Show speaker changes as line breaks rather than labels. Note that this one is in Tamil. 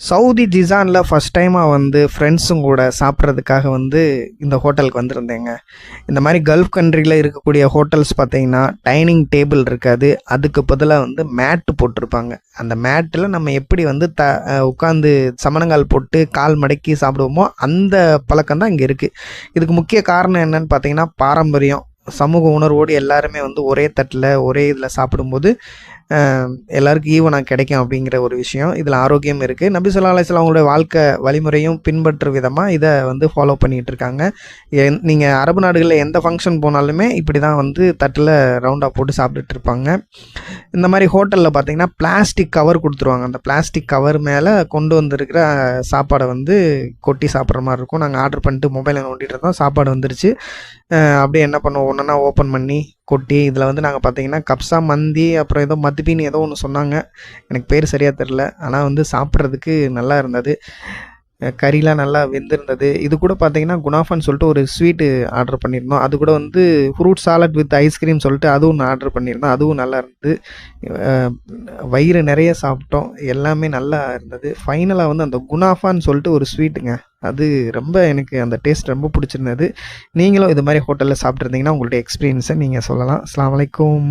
சவுதி ஜிசானில் ஃபஸ்ட் டைமாக வந்து ஃப்ரெண்ட்ஸும் கூட சாப்பிட்றதுக்காக வந்து இந்த ஹோட்டலுக்கு வந்திருந்தேங்க. இந்த மாதிரி கல்ஃப் கண்ட்ரியில் இருக்கக்கூடிய ஹோட்டல்ஸ் பார்த்தீங்கன்னா டைனிங் டேபிள் இருக்காது. அதுக்கு பதிலாக வந்து மேட்டு போட்டிருப்பாங்க. அந்த மேட்டில் நம்ம எப்படி வந்து த உட்காந்து சமணங்கால் போட்டு கால் மடக்கி சாப்பிடுவோமோ அந்த பழக்கம் தான் இங்கே இருக்குது இதுக்கு முக்கிய காரணம் என்னன்னு பார்த்தீங்கன்னா பாரம்பரியம். சமூக உணர்வோடு எல்லாருமே வந்து ஒரே தட்டில் ஒரே இதில் சாப்பிடும்போது எல்லாருக்கும் ஈவனாக கிடைக்கும் அப்படிங்கிற ஒரு விஷயம். இதில் ஆரோக்கியம் இருக்குது நபி சொல்லா அலிஸ்லாம் அவங்களுடைய வாழ்க்கை வழிமுறையும் பின்பற்று விதமாக இதை வந்து ஃபாலோ பண்ணிகிட்டு இருக்காங்க. நீங்கள் அரபு நாடுகளில் எந்த ஃபங்க்ஷன் போனாலுமே இப்படி தான் வந்து தட்டில் ரவுண்டாக போட்டு சாப்பிட்டுட்டு இருப்பாங்க. இந்த மாதிரி ஹோட்டலில் பார்த்தீங்கன்னா பிளாஸ்டிக் கவர் கொடுத்துருவாங்க. அந்த பிளாஸ்டிக் கவர் மேலே கொண்டு வந்திருக்கிற சாப்பாடை வந்து கொட்டி சாப்பிட்ற மாதிரி இருக்கும். நாங்கள் ஆர்டர் பண்ணிட்டு மொபைலில் நோண்டிட்டு இருந்தோம். சாப்பாடு வந்துருச்சு. அப்படியே என்ன பண்ணுவோம்? ஒன்றுனா ஓப்பன் பண்ணி கொட்டி இதில் வந்து நாங்கள் பார்த்தீங்கன்னா கப்ஸா மந்தி அப்புறம் ஏதோ மதுபின்னு ஏதோ ஒன்று சொன்னாங்க. எனக்கு பேர் சரியாக தெரில ஆனால் வந்து சாப்பிட்றதுக்கு நல்லா இருந்தது. கறிலாம் நல்லா வெந்திருந்தது. இது கூட பார்த்தீங்கன்னா குணாஃபான்னு சொல்லிட்டு ஒரு ஸ்வீட்டு ஆர்டர் பண்ணியிருந்தோம் அது கூட வந்து ஃப்ரூட் சாலட் வித் ஐஸ்கிரீம் சொல்லிட்டு அதுவும் நான் ஆர்டர் பண்ணியிருந்தோம் அதுவும் நல்லா இருந்தது. வயிறு நிறைய சாப்பிட்டோம். எல்லாமே நல்லா இருந்தது. ஃபைனலாக வந்து அந்த குணாஃபான்னு சொல்லிட்டு ஒரு ஸ்வீட்டுங்க அது ரொம்ப எனக்கு அந்த டேஸ்ட் ரொம்ப பிடிச்சிருந்தது. நீங்களும் இது மாதிரி ஹோட்டலில் சாப்பிட்ருந்தீங்கன்னா உங்களுடைய எக்ஸ்பீரியன்ஸை நீங்கள் சொல்லலாம். அஸ்ஸலாமு அலைக்கும்